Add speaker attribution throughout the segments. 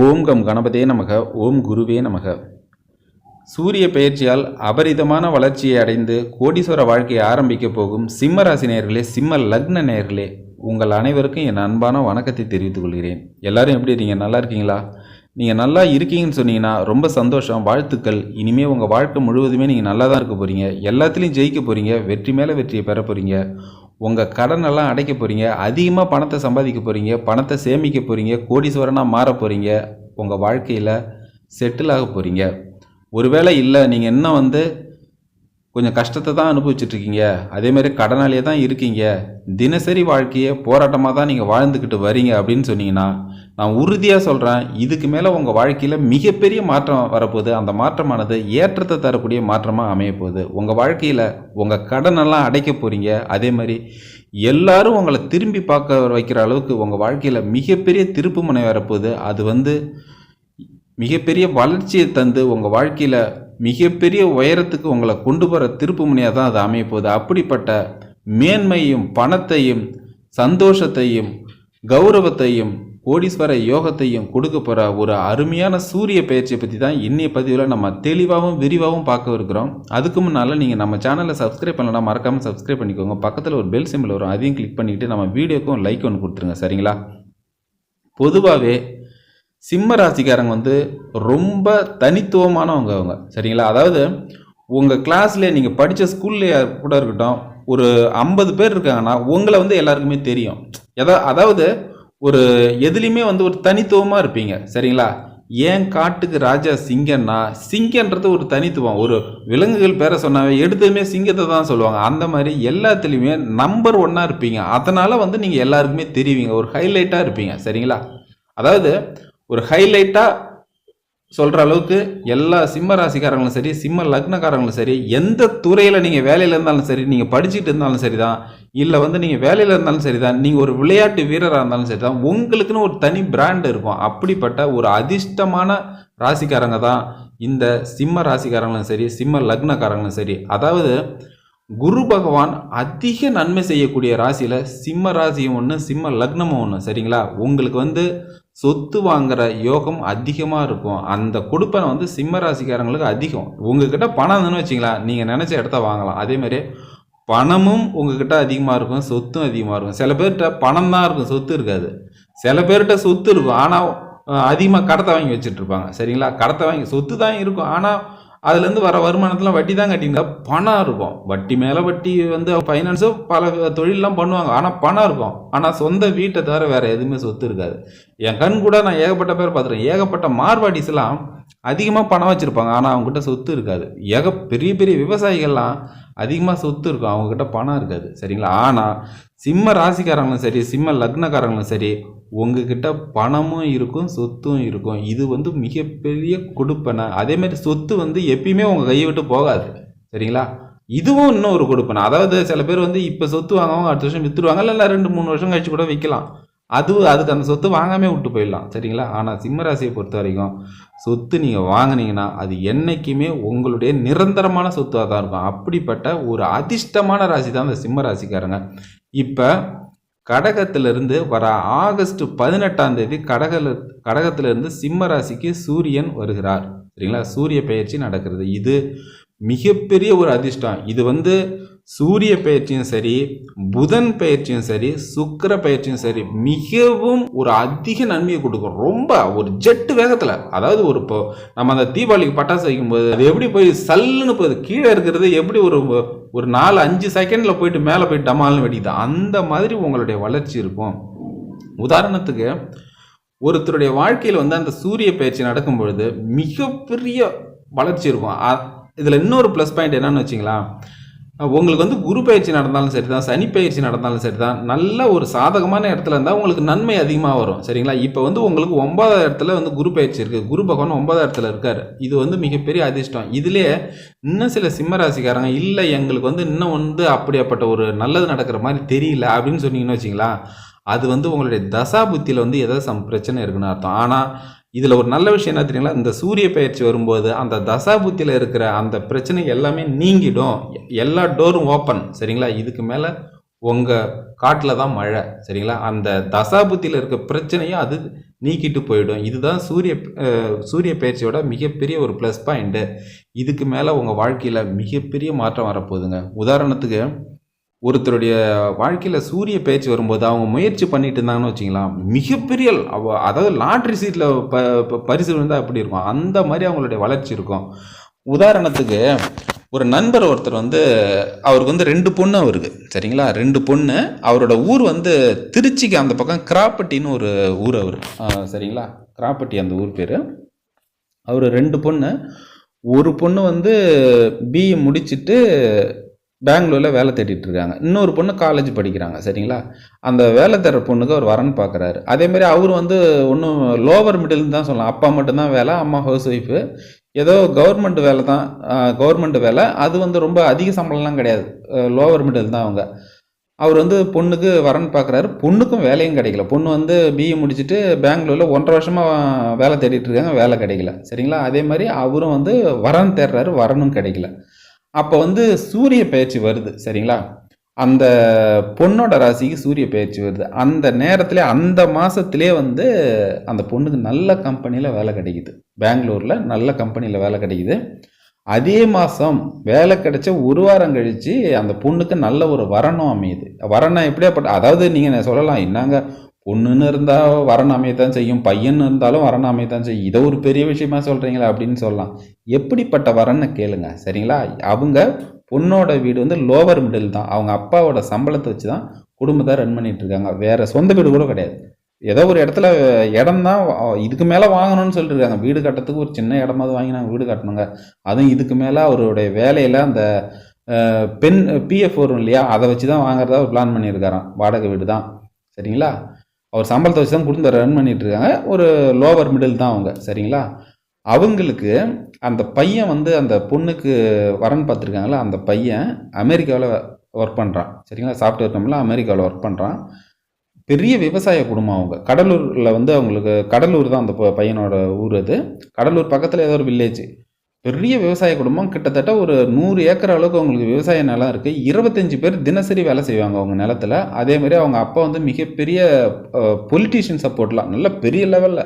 Speaker 1: ஓம் come கணபதே நமக ஓம் குருவே நமக சூரிய பயிற்சியால் அபரிதமான வளர்ச்சியை அடைந்து கோடீஸ்வர வாழ்க்கையை ஆரம்பிக்க போகும் சிம்ம ராசி நேர்களே சிம்ம லக்ன நேர்களே உங்கள் அனைவருக்கும் என் அன்பான வணக்கத்தை தெரிவித்துக் கொள்கிறேன் எல்லாரும் எப்படி இருக்கீங்க நல்லா இருக்கீங்களா நீங்கள் நல்லா இருக்கீங்கன்னு சொன்னீங்கன்னா ரொம்ப சந்தோஷம் வாழ்த்துக்கள் இனிமேல் உங்கள் வாழ்க்கை முழுவதுமே நீங்கள் நல்லா தான் இருக்க போகிறீங்க எல்லாத்துலேயும் ஜெயிக்க போகிறீங்க வெற்றி மேலே வெற்றியை பெற போகிறீங்க உங்கள் கடனெல்லாம் அடைக்க போகிறீங்க அதிகமாக பணத்தை சம்பாதிக்க போகிறீங்க பணத்தை சேமிக்க போகிறீங்க கோடீஸ்வரனாக மாற போகிறீங்க உங்கள் வாழ்க்கையில் செட்டில் ஆக போகிறீங்க ஒருவேளை இல்லை நீங்கள் இன்னும் வந்து கொஞ்சம் கஷ்டத்தை தான் அனுபவிச்சிட்ருக்கீங்க அதேமாதிரி கடனாலேயே தான் இருக்கீங்க தினசரி வாழ்க்கையை போராட்டமாக தான் நீங்கள் வாழ்ந்துக்கிட்டு வரீங்க அப்படின்னு சொன்னீங்கன்னா நான் உறுதியாக சொல்கிறேன் இதுக்கு மேலே உங்கள் வாழ்க்கையில் மிகப்பெரிய மாற்றம் வரப்போகுது அந்த மாற்றமானது ஏற்றத்தை தரக்கூடிய மாற்றமாக அமைய போகுது உங்கள் வாழ்க்கையில் உங்கள் கடனெல்லாம் அடைக்க போகிறீங்க அதே மாதிரி எல்லாரும் உங்களை திரும்பி பார்க்க வைக்கிற அளவுக்கு உங்கள் வாழ்க்கையில் மிகப்பெரிய திருப்பு முனை வரப்போகுது அது வந்து மிகப்பெரிய வளர்ச்சியை தந்து உங்கள் வாழ்க்கையில் மிகப்பெரிய உயரத்துக்கு உங்களை கொண்டு போகிற திருப்பு முனையாக தான் அது அமைய போகுது அப்படிப்பட்ட மேன்மையும் பணத்தையும் சந்தோஷத்தையும் கௌரவத்தையும் கோடீஸ்வர யோகத்தையும் கொடுக்க போகிற ஒரு அருமையான சூரிய பயிற்சியை பற்றி தான் இன்றைய பதிவில் நம்ம தெளிவாகவும் விரிவாகவும் பார்க்க இருக்கிறோம் அதுக்கு முன்னால் நீங்கள் நம்ம சேனலில் சப்ஸ்கிரைப் பண்ணலாம் மறக்காமல் சப்ஸ்கிரைப் பண்ணிக்கோங்க பக்கத்தில் ஒரு பெல் சிம்பிள் வரும் அதையும் கிளிக் பண்ணிக்கிட்டு நம்ம வீடியோக்கும் லைக் ஒன்று கொடுத்துருங்க சரிங்களா பொதுவாகவே சிம்ம ராசிக்காரங்க வந்து ரொம்ப தனித்துவமானவங்க அவங்க சரிங்களா அதாவது உங்கள் கிளாஸ்லேயே நீங்கள் படித்த ஸ்கூல்லேயே கூட இருக்கட்டும் ஒரு ஐம்பது பேர் இருக்காங்கன்னா உங்களை வந்து எல்லாருக்குமே தெரியும் எதா அதாவது ஒரு எதுலேயுமே வந்து ஒரு தனித்துவமாக இருப்பீங்க சரிங்களா ஏன் காட்டுக்கு ராஜா சிங்கன்னா சிங்கன்றது ஒரு தனித்துவம் ஒரு விலங்குகள் பேரை சொன்னாவே எடுத்ததுமே சிங்கத்தை தான் சொல்லுவாங்க அந்த மாதிரி எல்லாத்துலேயுமே நம்பர் ஒன்னாக இருப்பீங்க அதனால் வந்து நீங்கள் எல்லாருக்குமே தெரிவிங்க ஒரு ஹைலைட்டாக இருப்பீங்க சரிங்களா அதாவது ஒரு ஹைலைட்டாக சொல்கிற அளவுக்கு எல்லா சிம்ம ராசிக்காரங்களும் சரி சிம்ம லக்னக்காரங்களும் சரி எந்த துறையில் நீங்கள் வேலையில் இருந்தாலும் சரி நீங்கள் படிச்சுட்டு இருந்தாலும் சரி தான் இல்லை வந்து நீங்கள் வேலையில் இருந்தாலும் சரி தான் நீங்கள் ஒரு விளையாட்டு வீரராக இருந்தாலும் சரி தான் உங்களுக்குன்னு ஒரு தனி பிராண்ட் இருக்கும் அப்படிப்பட்ட ஒரு அதிர்ஷ்டமான ராசிக்காரங்க தான் இந்த சிம்ம ராசிக்காரங்களும் சரி சிம்ம லக்னக்காரங்களும் சரி அதாவது குரு பகவான் அதிக நன்மை செய்யக்கூடிய ராசியில் சிம்ம ராசியும் ஒன்று சிம்ம லக்னமும் ஒன்று சரிங்களா உங்களுக்கு வந்து சொத்து வாங்குற யோகம் அதிகமாக இருக்கும் அந்த கொடுப்பனை வந்து சிம்ம ராசிக்காரங்களுக்கு அதிகம் உங்ககிட்ட பணம் இருந்துன்னு வச்சிங்களா நீங்கள் நினச்ச இடத்த வாங்கலாம் அதேமாதிரி பணமும் உங்ககிட்ட அதிகமாக இருக்கும் சொத்தும் அதிகமாக இருக்கும் சில பேர்கிட்ட பணம் தான் இருக்கும் சொத்து இருக்காது சில பேர்கிட்ட சொத்து இருக்கும் ஆனால் அதிகமாக கடத்தை வாங்கி வச்சுட்ருப்பாங்க சரிங்களா கடத்தை வாங்கி சொத்து தான் இருக்கும் ஆனால் அதுலேருந்து வர வருமானத்தில் வட்டி தான் கட்டிங்களா பணம் இருக்கும் வட்டி மேலே வட்டி வந்து ஃபைனான்ஸும் பல தொழிலெலாம் பண்ணுவாங்க ஆனால் பணம் இருக்கும் ஆனால் சொந்த வீட்டை தவிர வேறு எதுவுமே சொத்து இருக்காது என் கண் கூட நான் ஏகப்பட்ட பேர் பார்த்துருக்கேன் ஏகப்பட்ட மார்வாடிஸ்லாம் அதிகமாக பணம் வச்சுருப்பாங்க ஆனால் அவங்ககிட்ட சொத்து இருக்காது ஏக பெரிய பெரிய விவசாயிகள்லாம் அதிகமாக சொத்து இருக்கும் அவங்கக்கிட்ட பணம் இருக்காது சரிங்களா ஆனால் சிம்ம ராசிக்காரங்களும் சரி சிம்ம லக்னக்காரங்களும் சரி உங்ககிட்ட பணமும் இருக்கும் சொத்தும் இருக்கும் இது வந்து மிகப்பெரிய கொடுப்பனை அதேமாதிரி சொத்து வந்து எப்பயுமே உங்கள் கையை விட்டு போகாது சரிங்களா இதுவும் இன்னும் ஒரு கொடுப்பனை அதாவது சில பேர் வந்து இப்போ சொத்து வாங்குவாங்க அடுத்த வருஷம் விற்றுடுவாங்க இல்லை ரெண்டு மூணு வருஷம் கழிச்சு கூட விற்கலாம் அது அதுக்கு அந்த சொத்து வாங்காமே விட்டு போயிடலாம் சரிங்களா ஆனால் சிம்ம ராசியை பொறுத்த வரைக்கும் சொத்து நீங்கள் வாங்கினீங்கன்னா அது என்றைக்குமே உங்களுடைய நிரந்தரமான சொத்தாக தான் இருக்கும் அப்படிப்பட்ட ஒரு அதிர்ஷ்டமான ராசி தான் அந்த சிம்ம ராசிக்காரங்க இப்போ கடகத்திலிருந்து வர ஆகஸ்ட் பதினெட்டாம் தேதி கடகல கடகத்திலிருந்து சிம்ம ராசிக்கு சூரியன் வருகிறார் சரிங்களா சூரிய பயிற்சி நடக்கிறது இது மிகப்பெரிய ஒரு அதிர்ஷ்டம் இது வந்து சூரிய பயிற்சியும் சரி புதன் பயிற்சியும் சரி சுக்கர பயிற்சியும் சரி மிகவும் ஒரு அதிக நன்மையை கொடுக்கும் ரொம்ப ஒரு ஜெட்டு வேகத்தில் அதாவது ஒரு இப்போ நம்ம அந்த தீபாவளிக்கு பட்டாசு வைக்கும்போது அது எப்படி போய் சல்லுன்னு போகுது கீழே இருக்கிறது எப்படி ஒரு ஒரு நாலு அஞ்சு செகண்டில் போயிட்டு மேலே போயிட்டு டமால்னு வெடிக்குது அந்த மாதிரி உங்களுடைய வளர்ச்சி இருக்கும் உதாரணத்துக்கு ஒருத்தருடைய வாழ்க்கையில் வந்து அந்த சூரிய பயிற்சி நடக்கும் பொழுது மிகப்பெரிய வளர்ச்சி இருக்கும் இதில் இன்னொரு ப்ளஸ் பாயிண்ட் என்னன்னு வச்சிங்களா உங்களுக்கு வந்து குரு பயிற்சி நடந்தாலும் சரி தான் சனி பயிற்சி நடந்தாலும் சரி தான் நல்ல ஒரு சாதகமான இடத்துல இருந்தால் உங்களுக்கு நன்மை அதிகமாக வரும் சரிங்களா இப்போ வந்து உங்களுக்கு ஒன்பதாவது இடத்துல வந்து குரு பயிற்சி இருக்குது குரு பகவான் ஒன்பதாவது இடத்துல இருக்கார் இது வந்து மிகப்பெரிய அதிர்ஷ்டம் இதிலே இன்னும் சில சிம்மராசிக்காரங்க இல்லை எங்களுக்கு வந்து இன்னும் வந்து அப்படியாப்பட்ட ஒரு நல்லது நடக்கிற மாதிரி தெரியல அப்படின்னு சொன்னீங்கன்னு வச்சிங்களா அது வந்து உங்களுடைய தசா புத்தியில் வந்து ஏதாவது சம் பிரச்சனை இருக்குன்னு அர்த்தம் ஆனால் இதில் ஒரு நல்ல விஷயம் என்ன தெரியுங்களா இந்த சூரிய பயிற்சி வரும்போது அந்த தசா புத்தியில் இருக்கிற அந்த பிரச்சனை எல்லாமே நீங்கிடும் எல்லா டோரும் ஓப்பன் சரிங்களா இதுக்கு மேலே உங்கள் காட்டில் தான் மழை சரிங்களா அந்த தசாபுத்தியில் இருக்க பிரச்சனையும் அது நீக்கிட்டு போயிடும் இதுதான் சூரிய சூரிய பயிற்சியோட மிகப்பெரிய ஒரு ப்ளஸ் பாயிண்ட்டு இதுக்கு மேலே உங்கள் வாழ்க்கையில் மிகப்பெரிய மாற்றம் வரப்போகுதுங்க உதாரணத்துக்கு ஒருத்தருடைய வாழ்க்கையில் சூரிய பேச்சு வரும்போது அவங்க முயற்சி பண்ணிட்டு இருந்தாங்கன்னு வச்சிங்களா மிகப்பெரிய அதாவது லாட்ரி சீட்டில் ப பரிசு இருந்தால் எப்படி இருக்கும் அந்த மாதிரி அவங்களுடைய வளர்ச்சி இருக்கும் உதாரணத்துக்கு ஒரு நண்பர் ஒருத்தர் வந்து அவருக்கு வந்து ரெண்டு பொண்ணு அவருக்கு சரிங்களா ரெண்டு பொண்ணு அவரோட ஊர் வந்து திருச்சிக்கு அந்த பக்கம் கிராப்பட்டின்னு ஒரு ஊர் அவர் சரிங்களா கிராப்பட்டி அந்த ஊர் பேர் அவர் ரெண்டு பொண்ணு ஒரு பொண்ணு வந்து பிஇ முடிச்சுட்டு பெங்களூரில் வேலை தேடிட்டு இருக்காங்க இன்னொரு பொண்ணு காலேஜ் படிக்கிறாங்க சரிங்களா அந்த வேலை தேடுற பொண்ணுக்கு அவர் வரன் பார்க்குறாரு அதேமாதிரி அவர் வந்து ஒன்றும் லோவர் மிடில்னு தான் சொல்லலாம் அப்பா மட்டும்தான் வேலை அம்மா ஹவுஸ் ஒய்ஃபு ஏதோ கவர்மெண்ட் வேலை தான் கவர்மெண்ட் வேலை அது வந்து ரொம்ப அதிக சம்பளம்லாம் கிடையாது லோவர் மிடில் தான் அவங்க அவர் வந்து பொண்ணுக்கு வரன் பார்க்குறாரு பொண்ணுக்கும் வேலையும் கிடைக்கல பொண்ணு வந்து பிஇ முடிச்சுட்டு பெங்களூரில் ஒன்றரை வருஷமாக வேலை தேடிட்டு இருக்காங்க வேலை கிடைக்கல சரிங்களா அதே மாதிரி அவரும் வந்து வரன் தேடுறாரு வரனும் கிடைக்கல அப்போ வந்து சூரிய பயிற்சி வருது சரிங்களா அந்த பொண்ணோட ராசிக்கு சூரிய பயிற்சி வருது அந்த நேரத்தில் அந்த மாதத்துலேயே வந்து அந்த பொண்ணுக்கு நல்ல கம்பெனியில் வேலை கிடைக்குது பெங்களூரில் நல்ல கம்பெனியில் வேலை கிடைக்குது அதே மாதம் வேலை கிடைச்ச ஒரு வாரம் கழித்து அந்த பொண்ணுக்கு நல்ல ஒரு வரணும் அமையுது வரணும் எப்படியாப்பட்ட அதாவது நீங்கள் சொல்லலாம் என்னங்க பொண்ணுன்னு இருந்தால் வரணும் அமையத்தான் செய்யும் பையன் இருந்தாலும் வரணும் அமையத்தான் செய்யும் இதை ஒரு பெரிய விஷயமா சொல்கிறீங்களா அப்படின்னு சொல்லலாம் எப்படிப்பட்ட வரன்னு கேளுங்க சரிங்களா அவங்க பொண்ணோட வீடு வந்து லோவர் மிடில் தான் அவங்க அப்பாவோட சம்பளத்தை வச்சு தான் குடும்பத்தை ரன் பண்ணிட்டு இருக்காங்க வேற சொந்த வீடு கூட கிடையாது ஏதோ ஒரு இடத்துல இடம் தான் இதுக்கு மேலே வாங்கணும்னு இருக்காங்க வீடு கட்டுறதுக்கு ஒரு சின்ன இடமாவது வாங்கி நாங்கள் வீடு கட்டணுங்க அதுவும் இதுக்கு மேலே அவருடைய வேலையில் அந்த பெண் பிஎஃப் வரும் இல்லையா அதை வச்சு தான் வாங்குறதா ஒரு பிளான் பண்ணியிருக்காராம் வாடகை வீடு தான் சரிங்களா அவர் சம்பளத்தை வச்சு தான் குடும்பத்தை ரன் பண்ணிகிட்டு இருக்காங்க ஒரு லோவர் மிடில் தான் அவங்க சரிங்களா அவங்களுக்கு அந்த பையன் வந்து அந்த பொண்ணுக்கு வரன் பார்த்துருக்காங்களா அந்த பையன் அமெரிக்காவில் ஒர்க் பண்ணுறான் சரிங்களா சாஃப்ட்வேர் கம்பெனியில் அமெரிக்காவில் ஒர்க் பண்ணுறான் பெரிய விவசாய குடும்பம் அவங்க கடலூரில் வந்து அவங்களுக்கு கடலூர் தான் அந்த பையனோட ஊர் அது கடலூர் பக்கத்தில் ஏதோ ஒரு வில்லேஜ் பெரிய விவசாய குடும்பம் கிட்டத்தட்ட ஒரு நூறு ஏக்கர் அளவுக்கு அவங்களுக்கு விவசாய நிலம் இருக்குது இருபத்தஞ்சி பேர் தினசரி வேலை செய்வாங்க அவங்க நிலத்தில் அதேமாதிரி அவங்க அப்பா வந்து மிகப்பெரிய பொலிட்டீஷியன் சப்போர்ட்லாம் நல்ல பெரிய லெவலில்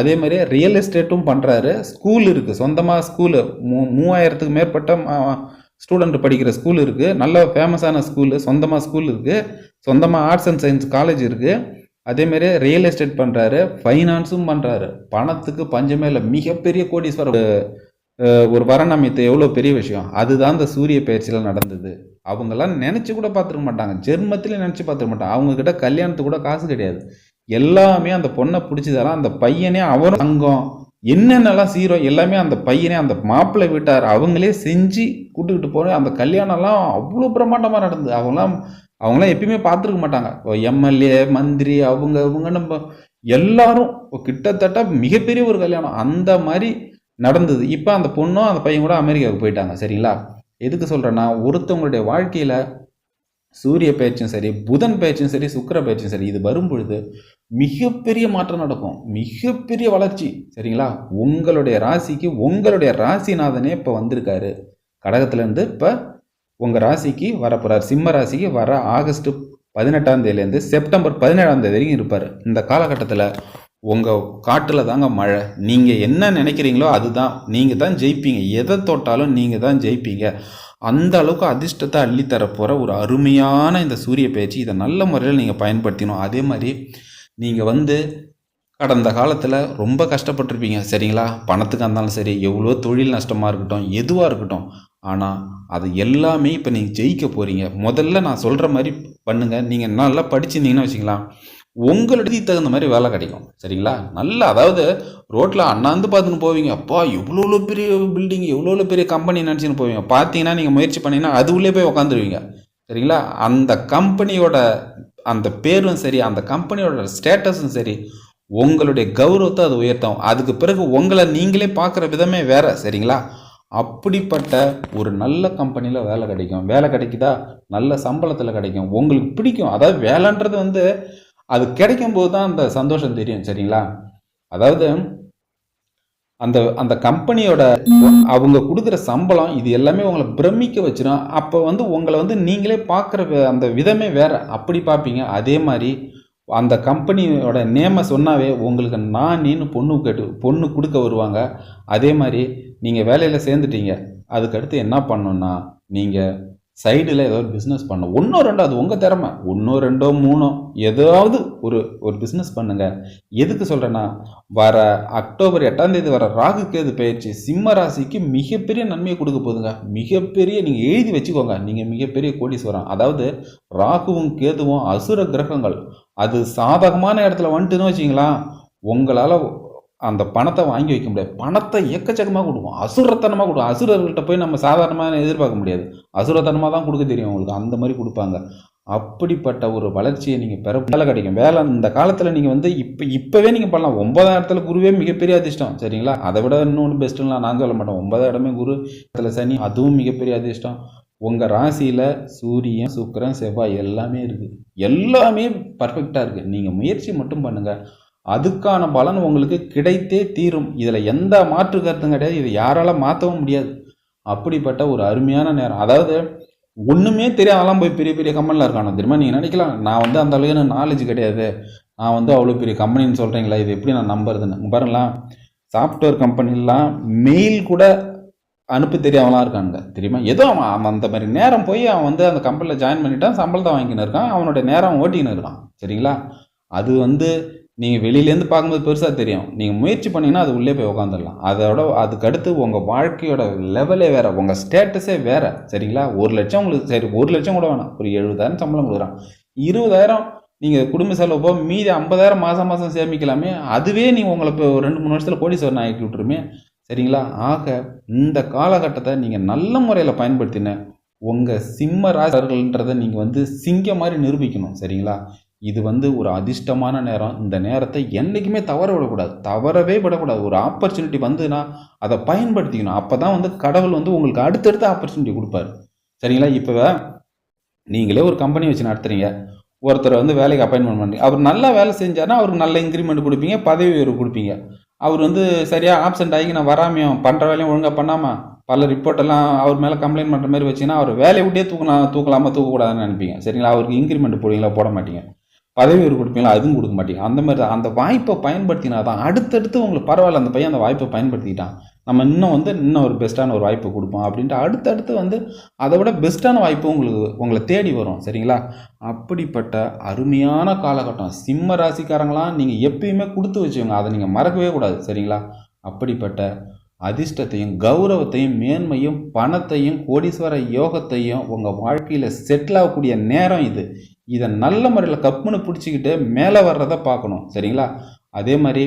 Speaker 1: அதே மாதிரி ரியல் எஸ்டேட்டும் பண்ணுறாரு ஸ்கூல் இருக்குது சொந்தமாக ஸ்கூலு மூ மூவாயிரத்துக்கு மேற்பட்ட ஸ்டூடெண்ட் படிக்கிற ஸ்கூல் இருக்குது நல்ல ஃபேமஸான ஸ்கூலு சொந்தமாக ஸ்கூல் இருக்குது சொந்தமாக ஆர்ட்ஸ் அண்ட் சயின்ஸ் காலேஜ் இருக்குது அதேமாரி ரியல் எஸ்டேட் பண்ணுறாரு ஃபைனான்ஸும் பண்ணுறாரு பணத்துக்கு பஞ்சமே இல்லை மிகப்பெரிய கோடீஸ்வரர் ஒரு பரணமித்து எவ்வளோ பெரிய விஷயம் அதுதான் இந்த சூரிய பயிற்சியில் நடந்தது அவங்கெல்லாம் நினச்சி கூட பார்த்துருக்க மாட்டாங்க ஜென்மத்திலே நினச்சி பார்த்துருக்க மாட்டாங்க அவங்கக்கிட்ட கல்யாணத்துக்கு கூட காசு கிடையாது எல்லாமே அந்த பொண்ணை பிடிச்சதெல்லாம் அந்த பையனே அவரும் அங்கம் என்னென்னலாம் சீரோ எல்லாமே அந்த பையனே அந்த மாப்பிள்ளை வீட்டார் அவங்களே செஞ்சு கூட்டுக்கிட்டு போகிற அந்த கல்யாணம்லாம் அவ்வளோ பிரமாண்டமாக நடந்தது அவங்களாம் அவங்களாம் எப்பயுமே பார்த்துருக்க மாட்டாங்க எம்எல்ஏ மந்திரி அவங்க அவங்க நம்ம எல்லாரும் கிட்டத்தட்ட மிகப்பெரிய ஒரு கல்யாணம் அந்த மாதிரி நடந்தது இப்போ அந்த பொண்ணும் அந்த பையன் கூட அமெரிக்காவுக்கு போயிட்டாங்க சரிங்களா எதுக்கு சொல்கிறேன்னா ஒருத்தவங்களுடைய வாழ்க்கையில் சூரிய பேச்சும் சரி புதன் பேச்சும் சரி சுக்கர பேச்சும் சரி இது வரும் பொழுது மிகப்பெரிய மாற்றம் நடக்கும் மிகப்பெரிய வளர்ச்சி சரிங்களா உங்களுடைய ராசிக்கு உங்களுடைய ராசிநாதனே இப்போ வந்திருக்காரு கடகத்துலேருந்து இப்போ உங்கள் ராசிக்கு வரப்போகிறார் சிம்ம ராசிக்கு வர ஆகஸ்ட் பதினெட்டாம் தேதியிலேருந்து செப்டம்பர் பதினேழாம் தேதி வரைக்கும் இருப்பார் இந்த காலகட்டத்தில் உங்கள் காட்டில் தாங்க மழை நீங்கள் என்ன நினைக்கிறீங்களோ அதுதான் நீங்கள் தான் ஜெயிப்பீங்க எதை தொட்டாலும் நீங்கள் தான் ஜெயிப்பீங்க அந்த அளவுக்கு அதிர்ஷ்டத்தை அள்ளித்தரப்போகிற ஒரு அருமையான இந்த சூரிய பயிற்சி இதை நல்ல முறையில் நீங்கள் பயன்படுத்தினோம் அதே மாதிரி நீங்கள் வந்து கடந்த காலத்தில் ரொம்ப கஷ்டப்பட்டிருப்பீங்க சரிங்களா பணத்துக்காக இருந்தாலும் சரி எவ்வளோ தொழில் நஷ்டமாக இருக்கட்டும் எதுவாக இருக்கட்டும் ஆனால் அது எல்லாமே இப்போ நீங்கள் ஜெயிக்க போகிறீங்க முதல்ல நான் சொல்கிற மாதிரி பண்ணுங்கள் நீங்கள் நல்லா படிச்சிருந்தீங்கன்னா வச்சுக்கலாம் உங்களுடைய தகுந்த மாதிரி வேலை கிடைக்கும் சரிங்களா நல்லா அதாவது ரோட்டில் அண்ணாந்து பார்த்துன்னு போவீங்க அப்பா எவ்வளோ எவ்வளோ பெரிய பில்டிங் எவ்வளோ எவ்வளோ பெரிய கம்பெனி நினச்சின்னு போவீங்க பார்த்தீங்கன்னா நீங்கள் முயற்சி பண்ணிங்கன்னா அது உள்ளே போய் உக்காந்துருவீங்க சரிங்களா அந்த கம்பெனியோட அந்த பேரும் சரி அந்த கம்பெனியோட ஸ்டேட்டஸும் சரி உங்களுடைய கௌரவத்தை அது உயர்த்தும் அதுக்கு பிறகு உங்களை நீங்களே பார்க்குற விதமே வேறு சரிங்களா அப்படிப்பட்ட ஒரு நல்ல கம்பெனியில் வேலை கிடைக்கும் வேலை கிடைக்குதா நல்ல சம்பளத்தில் கிடைக்கும் உங்களுக்கு பிடிக்கும் அதாவது வேலைன்றது வந்து அது கிடைக்கும் போது தான் அந்த சந்தோஷம் தெரியும் சரிங்களா அதாவது அந்த அந்த கம்பெனியோட அவங்க கொடுக்குற சம்பளம் இது எல்லாமே உங்களை பிரமிக்க வச்சிடும் அப்போ வந்து உங்களை வந்து நீங்களே பார்க்குற அந்த விதமே வேறு அப்படி பார்ப்பீங்க அதே மாதிரி அந்த கம்பெனியோட நேமை சொன்னாவே உங்களுக்கு நான் நீனு பொண்ணு கேட்டு பொண்ணு கொடுக்க வருவாங்க அதே மாதிரி நீங்கள் வேலையில் சேர்ந்துட்டீங்க அதுக்கடுத்து என்ன பண்ணணுன்னா நீங்கள் சைடில் ஏதோ ஒரு பிஸ்னஸ் பண்ணும் ஒன்றோ ரெண்டோ அது உங்கள் திறமை ஒன்றோ ரெண்டோ மூணோ ஏதாவது ஒரு ஒரு பிஸ்னஸ் பண்ணுங்கள் எதுக்கு சொல்கிறேன்னா வர அக்டோபர் எட்டாம் தேதி வர ராகு கேது பயிற்சி சிம்ம ராசிக்கு மிகப்பெரிய நன்மையை கொடுக்க போதுங்க மிகப்பெரிய நீங்கள் எழுதி வச்சுக்கோங்க நீங்கள் மிகப்பெரிய கோடீஸ்வரம் அதாவது ராகுவும் கேதுவும் அசுர கிரகங்கள் அது சாதகமான இடத்துல வந்துட்டுன்னு வச்சிங்களா உங்களால் அந்த பணத்தை வாங்கி வைக்க முடியாது பணத்தை எக்கச்சக்கமாக கொடுக்கும் அசுரத்தனமாக கொடுக்கும் அசுரர்கள்ட்ட போய் நம்ம சாதாரணமாக எதிர்பார்க்க முடியாது அசுரத்தனமாக தான் கொடுக்க தெரியும் உங்களுக்கு அந்த மாதிரி கொடுப்பாங்க அப்படிப்பட்ட ஒரு வளர்ச்சியை நீங்கள் பெற வேலை கிடைக்கும் வேலை இந்த காலத்தில் நீங்கள் வந்து இப்போ இப்போவே நீங்கள் பண்ணலாம் ஒன்பதாம் இடத்துல குருவே மிகப்பெரிய அதிர்ஷ்டம் சரிங்களா அதை விட இன்னொன்று பெஸ்ட்டுலாம் நான் சொல்ல மாட்டேன் ஒன்பதாம் இடமே குரு இடத்துல சனி அதுவும் மிகப்பெரிய அதிர்ஷ்டம் உங்கள் ராசியில் சூரியன் சுக்கரன் செவ்வாய் எல்லாமே இருக்குது எல்லாமே பர்ஃபெக்டாக இருக்குது நீங்கள் முயற்சி மட்டும் பண்ணுங்கள் அதுக்கான பலன் உங்களுக்கு கிடைத்தே தீரும் இதில் எந்த மாற்று கருத்தும் கிடையாது இதை யாரால் மாற்றவும் முடியாது அப்படிப்பட்ட ஒரு அருமையான நேரம் அதாவது ஒன்றுமே தெரியாதெல்லாம் போய் பெரிய பெரிய கம்பெனியில் இருக்கானோ தெரியுமா நீங்கள் நினைக்கலாம் நான் வந்து அந்த அளவுக்கு எனக்கு நாலேஜ் கிடையாது நான் வந்து அவ்வளோ பெரிய கம்பெனின்னு சொல்கிறீங்களா இது எப்படி நான் நம்புறதுன்னு பாருங்களா சாஃப்ட்வேர் கம்பெனிலாம் மெயில் கூட அனுப்ப தெரியாமலாம் இருக்காங்க தெரியுமா ஏதோ அவன் அந்த மாதிரி நேரம் போய் அவன் வந்து அந்த கம்பெனியில் ஜாயின் பண்ணிட்டான் சம்பளத்தை வாங்கின்னு இருக்கான் அவனோட நேரம் ஓட்டின்னு இருக்கான் சரிங்களா அது வந்து நீங்கள் வெளியிலேருந்து பார்க்கும்போது பெருசாக தெரியும் நீங்கள் முயற்சி பண்ணிங்கன்னா அது உள்ளே போய் உக்காந்துடலாம் அதோட அதுக்கு அடுத்து உங்கள் வாழ்க்கையோட லெவலே வேறு உங்கள் ஸ்டேட்டஸே வேறு சரிங்களா ஒரு லட்சம் உங்களுக்கு சரி ஒரு லட்சம் கூட வேணாம் ஒரு எழுபதாயிரம் சம்பளம் கொடுக்குறான் இருபதாயிரம் நீங்கள் குடும்ப செலவு போக மீதி ஐம்பதாயிரம் மாதம் மாதம் சேமிக்கலாமே அதுவே நீங்கள் உங்களை இப்போ ரெண்டு மூணு வருஷத்தில் கோடீஸ்வரன் ஆகிட்டு விட்டுருமே சரிங்களா ஆக இந்த காலகட்டத்தை நீங்கள் நல்ல முறையில் பயன்படுத்தின உங்கள் சிம்ம ராசர்கள்ன்றதை நீங்கள் வந்து சிங்க மாதிரி நிரூபிக்கணும் சரிங்களா இது வந்து ஒரு அதிர்ஷ்டமான நேரம் இந்த நேரத்தை என்றைக்குமே தவற விடக்கூடாது தவறவே விடக்கூடாது ஒரு ஆப்பர்ச்சுனிட்டி வந்துன்னா அதை பயன்படுத்திக்கணும் அப்போ தான் வந்து கடவுள் வந்து உங்களுக்கு அடுத்தடுத்த ஆப்பர்ச்சுனிட்டி கொடுப்பாரு சரிங்களா இப்போ நீங்களே ஒரு கம்பெனி வச்சு நடத்துறீங்க ஒருத்தரை வந்து வேலைக்கு அப்பாயின்மெண்ட் பண்ணி அவர் நல்லா வேலை செஞ்சார்னா அவருக்கு நல்ல இன்க்ரிமெண்ட் கொடுப்பீங்க பதவி உயர்வு கொடுப்பீங்க அவர் வந்து சரியாக ஆப்சண்ட் ஆகி நான் வராமையும் பண்ணுற வேலையும் ஒழுங்காக பண்ணாமல் பல ரிப்போர்ட்டெல்லாம் அவர் மேலே கம்ப்ளைண்ட் பண்ணுற மாதிரி வச்சிங்கன்னா அவர் வேலையை விட்டே தூக்கலாம் தூக்கலாமல் தூக்கக்கூடாதுன்னு நினைப்பீங்க சரிங்களா அவருக்கு இன்க்ரிமெண்ட் போடுவீங்களா போட மாட்டீங்க பதவி உயர்வு கொடுப்பீங்களா அதுவும் கொடுக்க மாட்டேங்க அந்த மாதிரி தான் அந்த வாய்ப்பை பயன்படுத்தினா தான் அடுத்தடுத்து உங்களுக்கு பரவாயில்ல அந்த பையன் அந்த வாய்ப்பை பயன்படுத்திக்கிட்டான் நம்ம இன்னும் வந்து இன்னும் ஒரு பெஸ்ட்டான ஒரு வாய்ப்பு கொடுப்போம் அப்படின்ட்டு அடுத்தடுத்து வந்து அதை விட பெஸ்ட்டான வாய்ப்பு உங்களுக்கு உங்களை தேடி வரும் சரிங்களா அப்படிப்பட்ட அருமையான காலகட்டம் சிம்ம ராசிக்காரங்களாம் நீங்கள் எப்பயுமே கொடுத்து வச்சுக்கோங்க அதை நீங்கள் மறக்கவே கூடாது சரிங்களா அப்படிப்பட்ட அதிர்ஷ்டத்தையும் கௌரவத்தையும் மேன்மையும் பணத்தையும் கோடீஸ்வர யோகத்தையும் உங்கள் வாழ்க்கையில் செட்டில் ஆகக்கூடிய நேரம் இது இதை நல்ல முறையில் கப்புன்னு பிடிச்சிக்கிட்டு மேலே வர்றதை பார்க்கணும் சரிங்களா அதே மாதிரி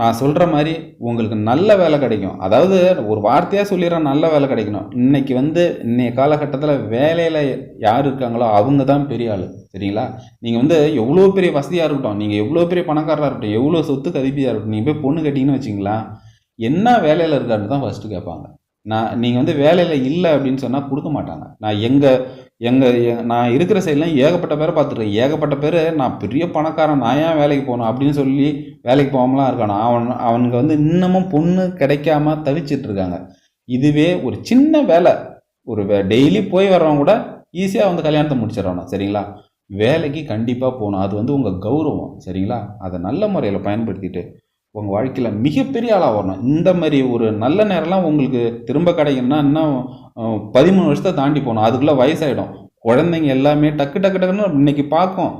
Speaker 1: நான் சொல்கிற மாதிரி உங்களுக்கு நல்ல வேலை கிடைக்கும் அதாவது ஒரு வார்த்தையாக சொல்லிடுறேன் நல்ல வேலை கிடைக்கணும் இன்றைக்கி வந்து இன்றைய காலகட்டத்தில் வேலையில் யார் இருக்காங்களோ அவங்க தான் பெரிய ஆள் சரிங்களா நீங்கள் வந்து எவ்வளோ பெரிய வசதியாக இருக்கட்டும் நீங்கள் எவ்வளோ பெரிய பணக்காரராக இருக்கட்டும் எவ்வளோ சொத்து கதிப்பியாக இருக்கட்டும் நீங்கள் போய் பொண்ணு கட்டிங்கன்னு வச்சிங்களா என்ன வேலையில் இருக்காருன்னு தான் ஃபஸ்ட்டு கேட்பாங்க நான் நீங்கள் வந்து வேலையில் இல்லை அப்படின்னு சொன்னால் கொடுக்க மாட்டாங்க நான் எங்கள் எங்கள் நான் இருக்கிற சைட்லாம் ஏகப்பட்ட பேரை பார்த்துருக்கேன் ஏகப்பட்ட பேர் நான் பெரிய பணக்காரன் நான் ஏன் வேலைக்கு போகணும் அப்படின்னு சொல்லி வேலைக்கு போகாமலாம் இருக்கானு அவன் அவனுக்கு வந்து இன்னமும் பொண்ணு கிடைக்காம தவிச்சிட்டு இருக்காங்க இதுவே ஒரு சின்ன வேலை ஒரு டெய்லி போய் வர்றவங்க கூட ஈஸியாக வந்து கல்யாணத்தை முடிச்சிடணும் சரிங்களா வேலைக்கு கண்டிப்பாக போகணும் அது வந்து உங்கள் கௌரவம் சரிங்களா அதை நல்ல முறையில் பயன்படுத்திட்டு உங்கள் வாழ்க்கையில் மிகப்பெரிய ஆளாக வரணும் இந்த மாதிரி ஒரு நல்ல நேரம்லாம் உங்களுக்கு திரும்ப கிடைக்கணும்னா இன்னும் பதிமூணு வருஷத்தை தாண்டி போகணும் அதுக்குள்ளே வயசாகிடும் குழந்தைங்க எல்லாமே டக்கு டக்கு டக்குன்னு இன்றைக்கி பார்க்கும்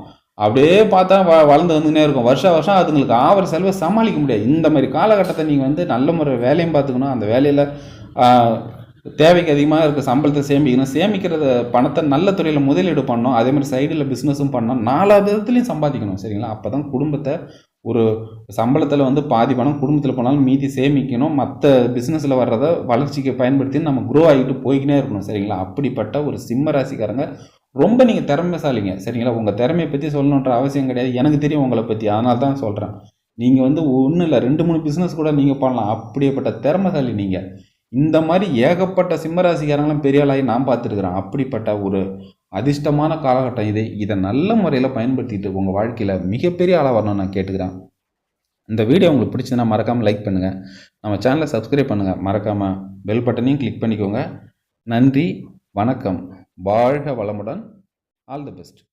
Speaker 1: அப்படியே பார்த்தா வ வளர்ந்து வந்துன்னே இருக்கும் வருஷம் வருஷம் அதுங்களுக்கு ஆவர செலவை சமாளிக்க முடியாது இந்த மாதிரி காலகட்டத்தை நீங்கள் வந்து நல்ல முறை வேலையும் பார்த்துக்கணும் அந்த வேலையில் தேவைக்கு அதிகமாக இருக்க சம்பளத்தை சேமிக்கணும் சேமிக்கிறத பணத்தை நல்ல துறையில் முதலீடு பண்ணணும் அதே மாதிரி சைடில் பிஸ்னஸும் பண்ணணும் நாலாவது விதத்துலையும் சம்பாதிக்கணும் சரிங்களா அப்போ தான் குடும்பத்தை ஒரு சம்பளத்தில் வந்து பாதி பணம் குடும்பத்தில் போனாலும் மீதி சேமிக்கணும் மற்ற பிஸ்னஸில் வர்றதை வளர்ச்சிக்கு பயன்படுத்தி நம்ம குரோ ஆகிட்டு போய்கினே இருக்கணும் சரிங்களா அப்படிப்பட்ட ஒரு சிம்ம ராசிக்காரங்க ரொம்ப நீங்கள் திறமைசாலிங்க சரிங்களா உங்கள் திறமையை பற்றி சொல்லணுன்ற அவசியம் கிடையாது எனக்கு தெரியும் உங்களை பற்றி அதனால தான் சொல்கிறேன் நீங்கள் வந்து ஒன்றும் இல்லை ரெண்டு மூணு பிஸ்னஸ் கூட நீங்கள் பண்ணலாம் அப்படியேப்பட்ட திறமைசாலி நீங்கள் இந்த மாதிரி ஏகப்பட்ட சிம்மராசிக்காரங்களும் பெரிய ஆளாகி நான் பார்த்துருக்குறேன் அப்படிப்பட்ட ஒரு அதிர்ஷ்டமான காலகட்டம் இது இதை நல்ல முறையில் பயன்படுத்திட்டு உங்கள் வாழ்க்கையில் மிகப்பெரிய ஆளாக வரணும்னு நான் கேட்டுக்கிறேன் இந்த வீடியோ உங்களுக்கு பிடிச்சதுன்னா மறக்காமல் லைக் பண்ணுங்கள் நம்ம சேனலை சப்ஸ்கிரைப் பண்ணுங்கள் மறக்காமல் பெல் பட்டனையும் கிளிக் பண்ணிக்கோங்க நன்றி வணக்கம் வாழ்க வளமுடன் ஆல் தி பெஸ்ட்